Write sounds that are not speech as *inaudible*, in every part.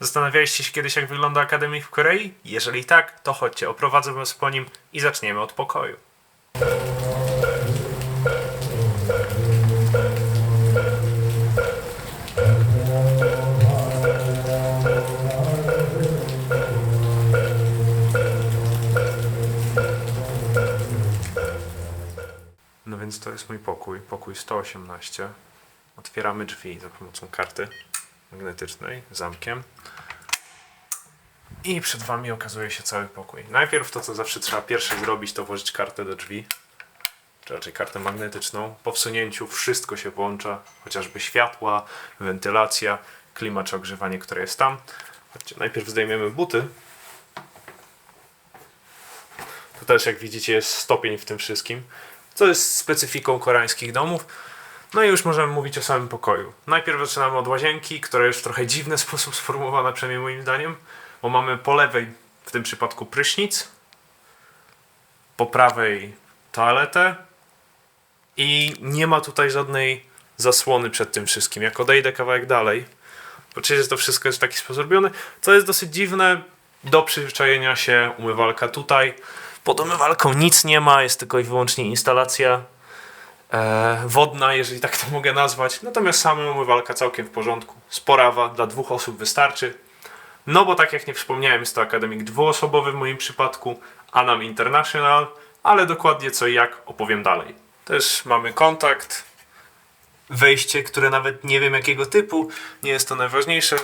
Zastanawialiście się kiedyś, jak wygląda akademik w Korei? Jeżeli tak, to chodźcie, oprowadzę was po nim i zaczniemy od pokoju. No więc to jest mój pokój, pokój 118. Otwieramy drzwi za pomocą karty magnetycznej, zamkiem. I przed wami okazuje się cały pokój. Najpierw to, co zawsze trzeba pierwsze zrobić, to włożyć kartę do drzwi, czy raczej kartę magnetyczną. Po wsunięciu wszystko się włącza, chociażby światła, wentylacja, klimat czy ogrzewanie, które jest tam. Chodźcie, najpierw zdejmiemy buty. Tu też, jak widzicie, jest stopień w tym wszystkim, co jest specyfiką koreańskich domów. No i już możemy mówić o samym pokoju. Najpierw zaczynamy od łazienki, która jest w trochę dziwny sposób sformułowana, przynajmniej moim zdaniem, bo mamy po lewej w tym przypadku prysznic, po prawej toaletę i nie ma tutaj żadnej zasłony przed tym wszystkim. Jak odejdę kawałek dalej, poczuję, że to wszystko jest w taki sposób robione, co jest dosyć dziwne do przyzwyczajenia się umywalka tutaj. Pod umywalką nic nie ma, jest tylko i wyłącznie instalacja wodna, jeżeli tak to mogę nazwać. Natomiast sama umywalka całkiem w porządku. Sporawa, dla dwóch osób wystarczy. No bo tak jak nie wspomniałem, jest to akademik dwuosobowy w moim przypadku, Anam International, ale dokładnie co i jak opowiem dalej. Też mamy kontakt, wejście, które nawet nie wiem jakiego typu, nie jest to najważniejsze.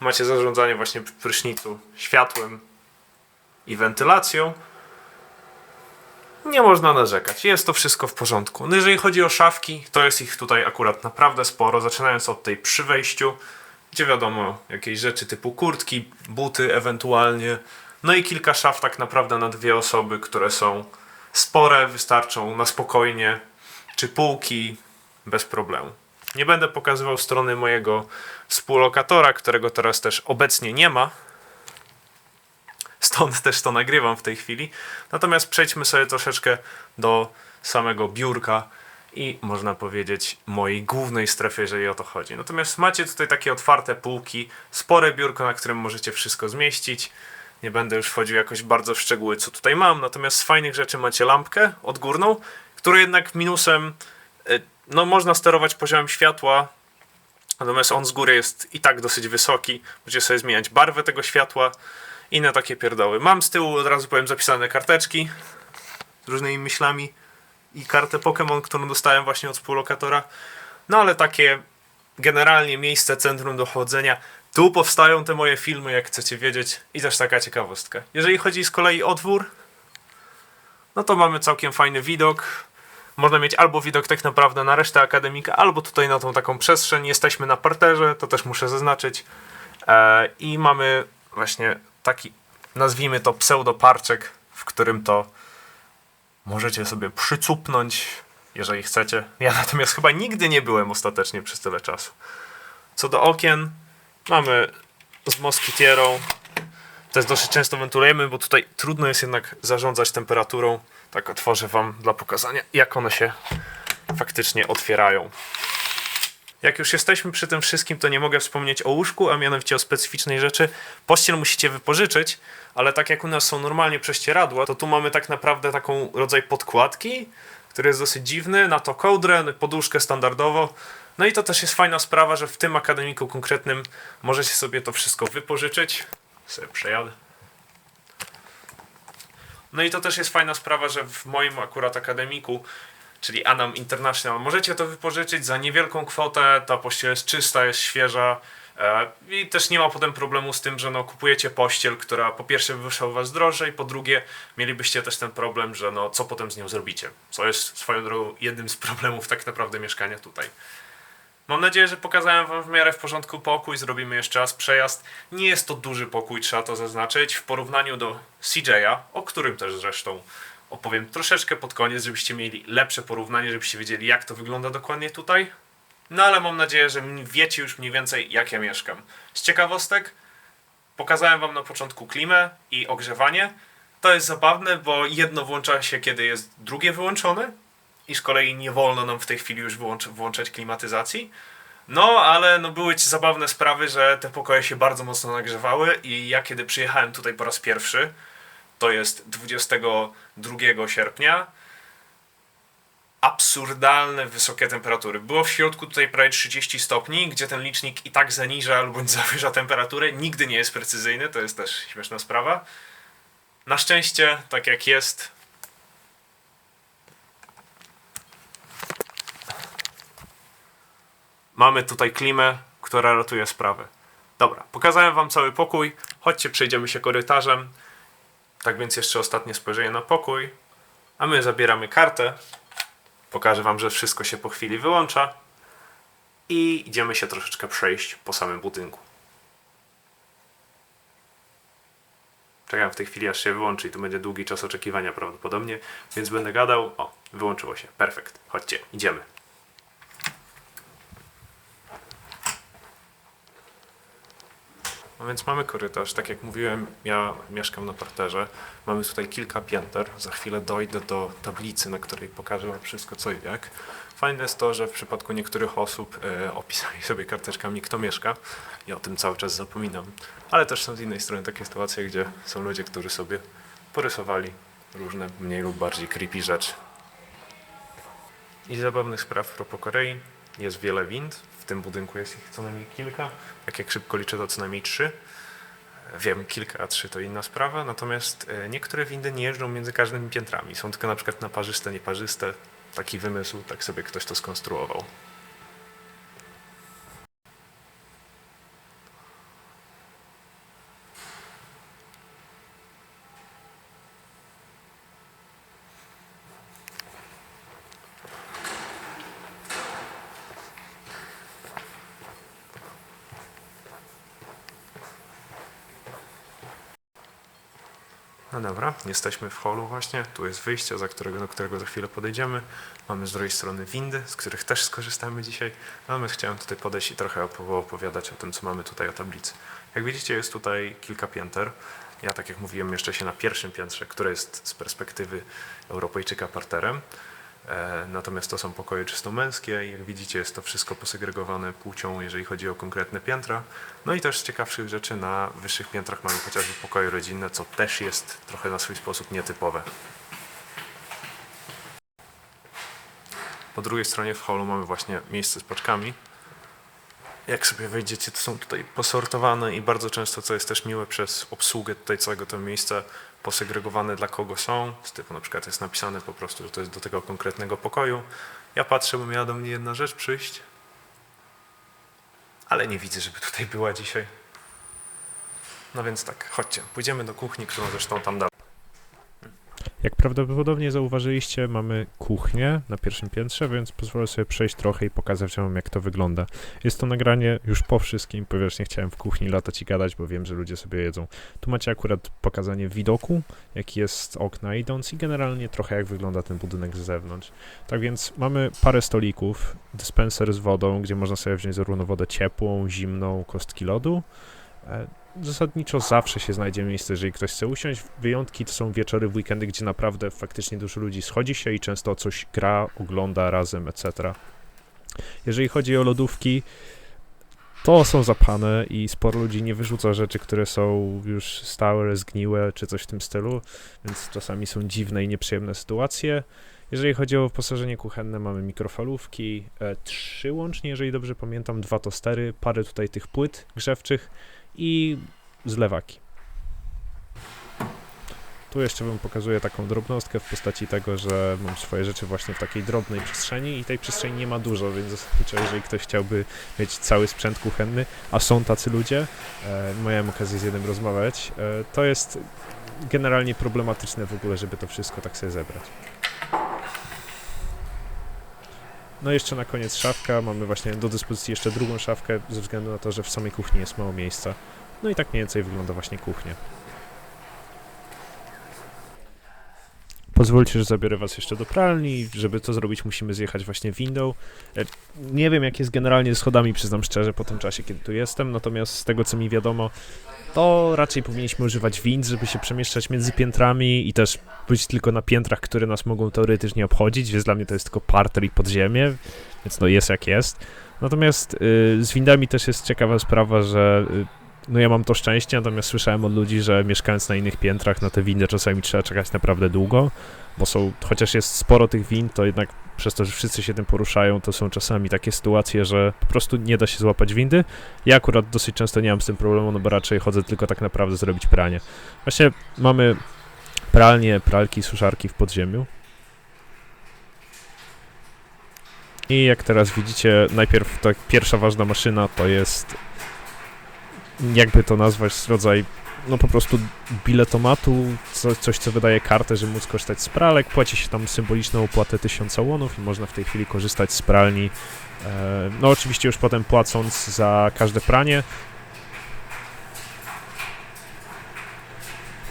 Macie zarządzanie właśnie w prysznicu światłem i wentylacją. Nie można narzekać, jest to wszystko w porządku. No jeżeli chodzi o szafki, to jest ich tutaj akurat naprawdę sporo, zaczynając od tej przy wejściu, gdzie wiadomo, jakieś rzeczy typu kurtki, buty ewentualnie. No i kilka szaf tak naprawdę na dwie osoby, które są spore, wystarczą na spokojnie, czy półki bez problemu. Nie będę pokazywał strony mojego współlokatora, którego teraz też obecnie nie ma, stąd też to nagrywam w tej chwili. Natomiast przejdźmy sobie troszeczkę do samego biurka i można powiedzieć mojej głównej strefy, jeżeli o to chodzi. Natomiast macie tutaj takie otwarte półki, spore biurko, na którym możecie wszystko zmieścić. Nie będę już wchodził jakoś bardzo w szczegóły, co tutaj mam. Natomiast z fajnych rzeczy macie lampkę odgórną, która jednak minusem, y, no można sterować poziomem światła, natomiast on z góry jest i tak dosyć wysoki. Możecie sobie zmieniać barwę tego światła. Inne takie pierdoły. Mam z tyłu, od razu powiem, zapisane karteczki z różnymi myślami i kartę Pokémon, którą dostałem właśnie od współlokatora. No ale takie generalnie miejsce, centrum dochodzenia. Tu powstają te moje filmy, jak chcecie wiedzieć. I też taka ciekawostka. Jeżeli chodzi z kolei o dwór, no to mamy całkiem fajny widok. Można mieć albo widok tak naprawdę na resztę akademika, albo tutaj na tą taką przestrzeń. Jesteśmy na parterze, to też muszę zaznaczyć. E, I mamy właśnie taki, nazwijmy to pseudoparczek, w którym to możecie sobie przycupnąć, jeżeli chcecie. Ja *laughs* natomiast chyba nigdy nie byłem ostatecznie przez tyle czasu. Co do okien, mamy z moskitierą. Też dosyć często wentylujemy, bo tutaj trudno jest jednak zarządzać temperaturą. Tak otworzę wam dla pokazania, jak one się faktycznie otwierają. Jak już jesteśmy przy tym wszystkim, to nie mogę wspomnieć o łóżku, a mianowicie o specyficznej rzeczy. Pościel musicie wypożyczyć, ale tak jak u nas są normalnie prześcieradła, to tu mamy tak naprawdę taką rodzaj podkładki, który jest dosyć dziwny, na to kołdrę, poduszkę standardowo. No i to też jest fajna sprawa, że w tym akademiku konkretnym możecie sobie to wszystko wypożyczyć. Sobie przejadę. No i to też jest fajna sprawa, że w moim akurat akademiku, czyli Anam International, możecie to wypożyczyć za niewielką kwotę. Ta pościel jest czysta, jest świeża. e, I też nie ma potem problemu z tym, że no, kupujecie pościel, która po pierwsze wyszła u was drożej, po drugie mielibyście też ten problem, że no, co potem z nią zrobicie. Co jest swoją drogą jednym z problemów tak naprawdę mieszkania tutaj. Mam nadzieję, że pokazałem Wam w miarę w porządku pokój. Zrobimy jeszcze raz przejazd. Nie jest to duży pokój, trzeba to zaznaczyć, w porównaniu do CJ'a, o którym też zresztą opowiem troszeczkę pod koniec, żebyście mieli lepsze porównanie, żebyście wiedzieli, jak to wygląda dokładnie tutaj. No ale mam nadzieję, że wiecie już mniej więcej, jak ja mieszkam. Z ciekawostek, pokazałem Wam na początku klimę i ogrzewanie. To jest zabawne, bo jedno włącza się, kiedy jest drugie wyłączone i z kolei nie wolno nam w tej chwili już wyłącz- włączać klimatyzacji. No, ale no były ci zabawne sprawy, że te pokoje się bardzo mocno nagrzewały i ja kiedy przyjechałem tutaj po raz pierwszy, to jest 22 sierpnia, absurdalne wysokie temperatury. Było w środku tutaj prawie 30 stopni, gdzie ten licznik i tak zaniża albo *laughs* zawyża temperaturę. Nigdy nie jest precyzyjny, to jest też śmieszna sprawa. Na szczęście, tak jak jest, mamy tutaj klimę, która ratuje sprawę. Dobra, pokazałem wam cały pokój. Chodźcie, przejdziemy się korytarzem. Tak więc jeszcze ostatnie spojrzenie na pokój. A my zabieramy kartę. Pokażę wam, że wszystko się po chwili wyłącza. I idziemy się troszeczkę przejść po samym budynku. Czekam w tej chwili aż się wyłączy i tu będzie długi czas oczekiwania prawdopodobnie, więc będę gadał. O, wyłączyło się. Perfekt. Chodźcie, idziemy. No więc mamy korytarz, tak jak mówiłem, ja mieszkam na parterze. Mamy tutaj kilka pięter. Za chwilę dojdę do tablicy, na której pokażę wam wszystko co i jak. Fajne jest to, że w przypadku niektórych osób e, opisali sobie karteczkami kto mieszka i o tym cały czas zapominam. Ale też są z innej strony takie sytuacje, gdzie są ludzie, którzy sobie porysowali różne mniej lub bardziej creepy rzeczy. I zabawnych spraw propos Korei. Jest wiele wind. W tym budynku jest ich co najmniej kilka. Jak jak szybko liczę, to co najmniej trzy. Wiem, kilka, a trzy to inna sprawa. Natomiast e, niektóre windy nie jeżdżą między każdymi piętrami. Są tylko na przykład na parzyste, nieparzyste. Taki wymysł, tak sobie ktoś to skonstruował. No dobra, jesteśmy w holu właśnie. Tu jest wyjście, za którego, do którego za chwilę podejdziemy. Mamy z drugiej strony windy, z których też skorzystamy dzisiaj. Natomiast chciałem tutaj podejść i trochę opow- opowiadać o tym, co mamy tutaj o tablicy. Jak widzicie, jest tutaj kilka pięter. Ja, tak jak mówiłem, mieszczę się na pierwszym piętrze, które jest z perspektywy Europejczyka parterem. E, Natomiast to są pokoje czysto męskie jak widzicie jest to wszystko posegregowane płcią, jeżeli chodzi o konkretne piętra. No i też z ciekawszych rzeczy na wyższych piętrach mamy chociażby pokoje rodzinne, co też jest trochę na swój sposób nietypowe. Po drugiej stronie w holu mamy właśnie miejsce z paczkami. Jak sobie wejdziecie, to są tutaj posortowane i bardzo często, co jest też miłe przez obsługę tutaj całego tego miejsca, posegregowane dla kogo są. Z typu na przykład jest napisane po prostu, że to jest do tego konkretnego pokoju. Ja patrzę, bo miała do mnie jedna rzecz przyjść, ale nie widzę, żeby tutaj była dzisiaj. No więc tak, chodźcie, pójdziemy do kuchni, którą zresztą tam dalej. Jak prawdopodobnie zauważyliście, mamy kuchnię na pierwszym piętrze, więc pozwolę sobie przejść trochę i pokazać wam, jak to wygląda. Jest to nagranie już po wszystkim, ponieważ nie chciałem w kuchni latać i gadać, bo wiem, że ludzie sobie jedzą. Tu macie akurat pokazanie widoku, jaki jest z okna idąc i generalnie trochę jak wygląda ten budynek z zewnątrz. Tak więc mamy parę stolików, dyspenser z wodą, gdzie można sobie wziąć zarówno wodę ciepłą, zimną, kostki lodu. Zasadniczo zawsze się znajdzie miejsce, jeżeli ktoś chce usiąść. Wyjątki to są wieczory w weekendy, gdzie naprawdę faktycznie dużo ludzi schodzi się i często coś gra, ogląda razem, etc. Jeżeli chodzi o lodówki, to są zapane i sporo ludzi nie wyrzuca rzeczy, które są już stałe, zgniłe czy coś w tym stylu, więc czasami są dziwne i nieprzyjemne sytuacje. Jeżeli chodzi o wyposażenie kuchenne, mamy mikrofalówki, e, trzy łącznie, jeżeli dobrze pamiętam, dwa tostery, parę tutaj tych płyt grzewczych i zlewaki. Tu jeszcze wam pokazuję taką drobnostkę w postaci tego, że mam swoje rzeczy właśnie w takiej drobnej przestrzeni i tej przestrzeni nie ma dużo, więc zasadniczo jeżeli ktoś chciałby mieć cały sprzęt kuchenny, a są tacy ludzie, e, miałem okazję z jednym rozmawiać, e, to jest generalnie problematyczne w ogóle, żeby to wszystko tak sobie zebrać. No jeszcze na koniec szafka. Mamy właśnie do dyspozycji jeszcze drugą szafkę, ze względu na to, że w samej kuchni jest mało miejsca. No i tak mniej więcej wygląda właśnie kuchnia. Pozwólcie, że zabiorę was jeszcze do pralni. Żeby to zrobić, musimy zjechać właśnie windą. E, Nie wiem, jak jest generalnie z schodami, przyznam szczerze, po tym czasie, kiedy tu jestem, natomiast z tego, co mi wiadomo, to raczej powinniśmy używać wind, żeby się przemieszczać między piętrami i też być tylko na piętrach, które nas mogą teoretycznie obchodzić, więc dla mnie to jest tylko parter i podziemie, więc no jest jak jest. Natomiast y, z windami też jest ciekawa sprawa, że y, no ja mam to szczęście, natomiast słyszałem od ludzi, że mieszkając na innych piętrach, na te windy czasami trzeba czekać naprawdę długo, bo są, chociaż jest sporo tych wind, to jednak przez to, że wszyscy się tym poruszają, to są czasami takie sytuacje, że po prostu nie da się złapać windy. Ja akurat dosyć często nie mam z tym problemu, no bo raczej chodzę tylko tak naprawdę zrobić pranie. Właśnie mamy pralnie, pralki, suszarki w podziemiu. I jak teraz widzicie, najpierw ta pierwsza ważna maszyna to jest, jakby to nazwać, rodzaj, no po prostu biletomatu, co, coś co wydaje kartę, żeby móc korzystać z pralek. Płaci się tam symboliczną opłatę 1000 łonów i można w tej chwili korzystać z pralni. E, no oczywiście już potem płacąc za każde pranie.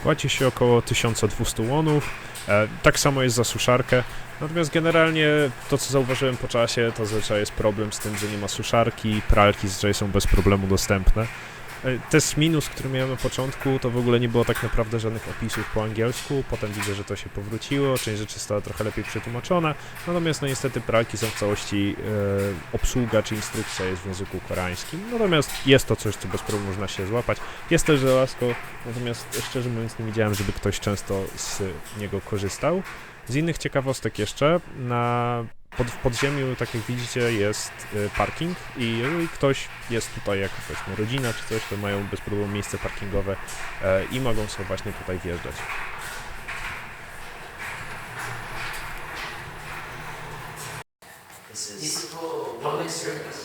Płaci się około 1200 łonów. E, tak samo jest za suszarkę. Natomiast generalnie to, co zauważyłem po czasie, to zazwyczaj jest problem z tym, że nie ma suszarki, pralki zazwyczaj są bez problemu dostępne. E, Też minus, który miałem na początku, to w ogóle nie było tak naprawdę żadnych opisów po angielsku. Potem widzę, że to się powróciło, część rzeczy została trochę lepiej przetłumaczona. Natomiast no niestety pralki są w całości e, obsługa czy instrukcja jest w języku koreańskim. Natomiast jest to coś, co bez problemu można się złapać. Jest też żelazko, natomiast szczerze mówiąc nie widziałem, żeby ktoś często z niego korzystał. Z innych ciekawostek jeszcze, na pod, w podziemiu, tak jak widzicie, jest y, parking i jeżeli ktoś jest tutaj jako powiedzmy rodzina czy coś, to mają bez problemu miejsce parkingowe e, i mogą sobie właśnie tutaj wjeżdżać. This is public service.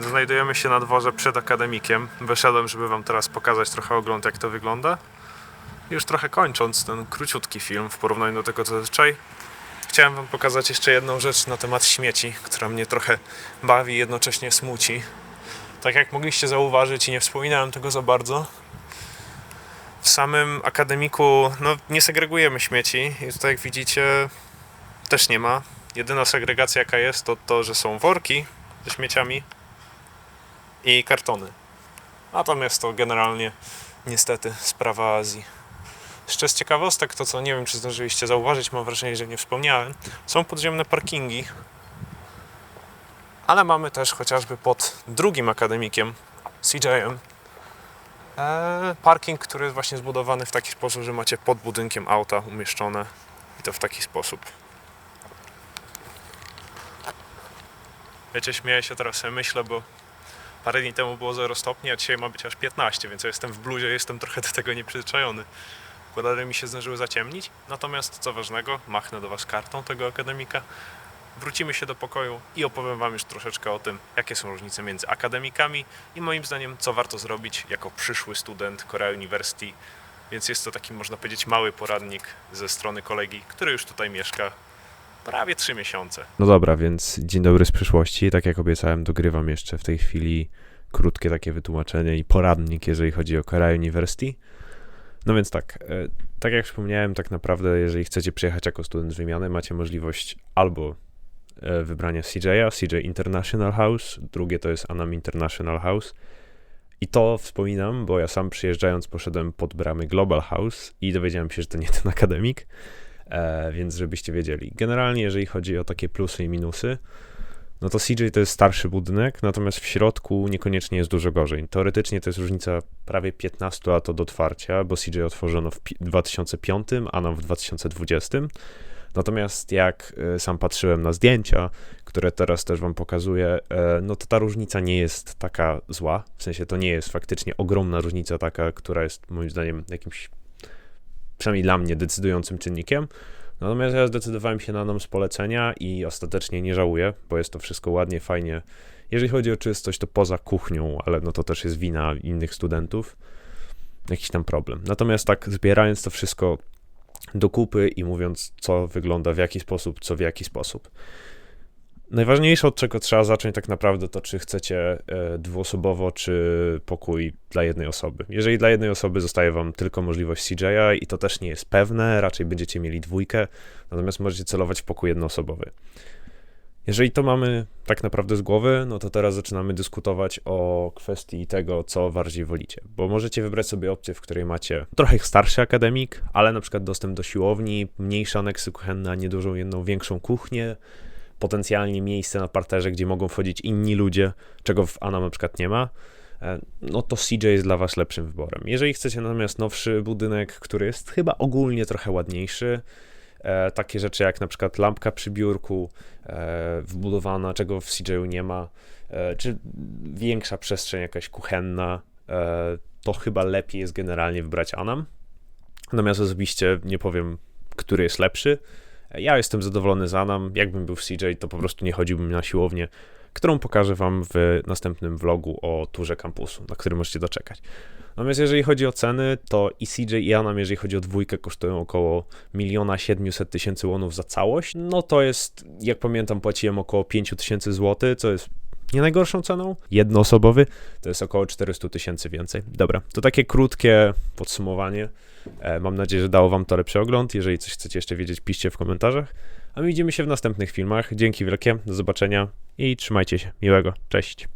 Znajdujemy się na dworze przed akademikiem. Wyszedłem, żeby wam teraz pokazać trochę ogląd, jak to wygląda. Już trochę kończąc ten króciutki film w porównaniu do tego, co zazwyczaj, chciałem wam pokazać jeszcze jedną rzecz na temat śmieci, która mnie trochę bawi i jednocześnie smuci. Tak jak mogliście zauważyć i nie wspominałem tego za bardzo, w samym akademiku no, nie segregujemy śmieci i tutaj jak widzicie też nie ma. Jedyna segregacja jaka jest to to, że są worki ze śmieciami i kartony. Natomiast to generalnie niestety sprawa Azji. Jeszcze z ciekawostek, to co nie wiem czy zdążyliście zauważyć, mam wrażenie, że nie wspomniałem, są podziemne parkingi, ale mamy też chociażby pod drugim akademikiem, CJM, e, parking, który jest właśnie zbudowany w taki sposób, że macie pod budynkiem auta umieszczone i to w taki sposób. Wiecie, śmieję się teraz myślę, bo parę dni temu było 0 stopni, a dzisiaj ma być aż 15, więc ja jestem w bluzie, jestem trochę do tego nieprzyzwyczajony. Okulary mi się zdążyły zaciemnić, natomiast co ważnego, machnę do Was kartą tego akademika. Wrócimy się do pokoju i opowiem Wam już troszeczkę o tym, jakie są różnice między akademikami i moim zdaniem, co warto zrobić jako przyszły student Korea University. Więc jest to taki, można powiedzieć, mały poradnik ze strony kolegi, który już tutaj mieszka prawie 3 miesiące. No dobra, więc dzień dobry z przyszłości. Tak jak obiecałem, dogrywam jeszcze w tej chwili krótkie takie wytłumaczenie i poradnik, jeżeli chodzi o Korea University. No więc tak, e, tak jak wspomniałem, tak naprawdę, jeżeli chcecie przyjechać jako student z wymiany, macie możliwość albo e, wybrania CJ'a, CJ International House, drugie to jest Anam International House. I to wspominam, bo ja sam przyjeżdżając poszedłem pod bramy Global House i dowiedziałem się, że to nie ten akademik, więc żebyście wiedzieli. Generalnie, jeżeli chodzi o takie plusy i minusy, no to CJ to jest starszy budynek, natomiast w środku niekoniecznie jest dużo gorzej. Teoretycznie to jest różnica prawie 15 lat od otwarcia, bo CJ otworzono w pi- 2005, a nam w 2020. Natomiast jak e, sam patrzyłem na zdjęcia, które teraz też wam pokazuję, e, no to ta różnica nie jest taka zła. W sensie to nie jest faktycznie ogromna różnica taka, która jest moim zdaniem jakimś, przynajmniej dla mnie, decydującym czynnikiem. Natomiast ja zdecydowałem się na nam z polecenia i ostatecznie nie żałuję, bo jest to wszystko ładnie, fajnie. Jeżeli chodzi o czystość, to poza kuchnią, ale no to też jest wina innych studentów. Jakiś tam problem. Natomiast tak zbierając to wszystko do kupy i mówiąc, co wygląda w jaki sposób, co w jaki sposób. Najważniejsze, od czego trzeba zacząć tak naprawdę, to czy chcecie e, dwuosobowo, czy pokój dla jednej osoby. Jeżeli dla jednej osoby zostaje wam tylko możliwość CJ'a i to też nie jest pewne, raczej będziecie mieli dwójkę, natomiast możecie celować w pokój jednoosobowy. Jeżeli to mamy tak naprawdę z głowy, no to teraz zaczynamy dyskutować o kwestii tego, co bardziej wolicie. Bo możecie wybrać sobie opcję, w której macie trochę starszy akademik, ale na przykład dostęp do siłowni, mniejsze aneksy kuchenne, a nie dużą jedną większą kuchnię, potencjalnie miejsce na parterze, gdzie mogą wchodzić inni ludzie, czego w Anam na przykład nie ma, e, no to CJ jest dla Was lepszym wyborem. Jeżeli chcecie natomiast nowszy budynek, który jest chyba ogólnie trochę ładniejszy, e, takie rzeczy jak na przykład lampka przy biurku e, wbudowana, czego w CJ-u nie ma, czy większa przestrzeń jakaś kuchenna, to chyba lepiej jest generalnie wybrać Anam. Natomiast osobiście nie powiem, który jest lepszy. Ja jestem zadowolony z Anam. Jakbym był w CJ, to po prostu nie chodziłbym na siłownię, którą pokażę Wam w następnym vlogu o turze kampusu, na który możecie doczekać. Natomiast jeżeli chodzi o ceny, to i CJ i Anam, jeżeli chodzi o dwójkę, kosztują około 1 700 tysięcy łonów za całość. No to jest, jak pamiętam, płaciłem około 5 tysięcy złotych, co jest nie najgorszą ceną. Jednoosobowy to jest około 400 tysięcy więcej. Dobra, to takie krótkie podsumowanie. E, Mam nadzieję, że dało Wam to lepszy ogląd. Jeżeli coś chcecie jeszcze wiedzieć, piszcie w komentarzach. A my widzimy się w następnych filmach. Dzięki wielkie, do zobaczenia i trzymajcie się. Miłego, cześć.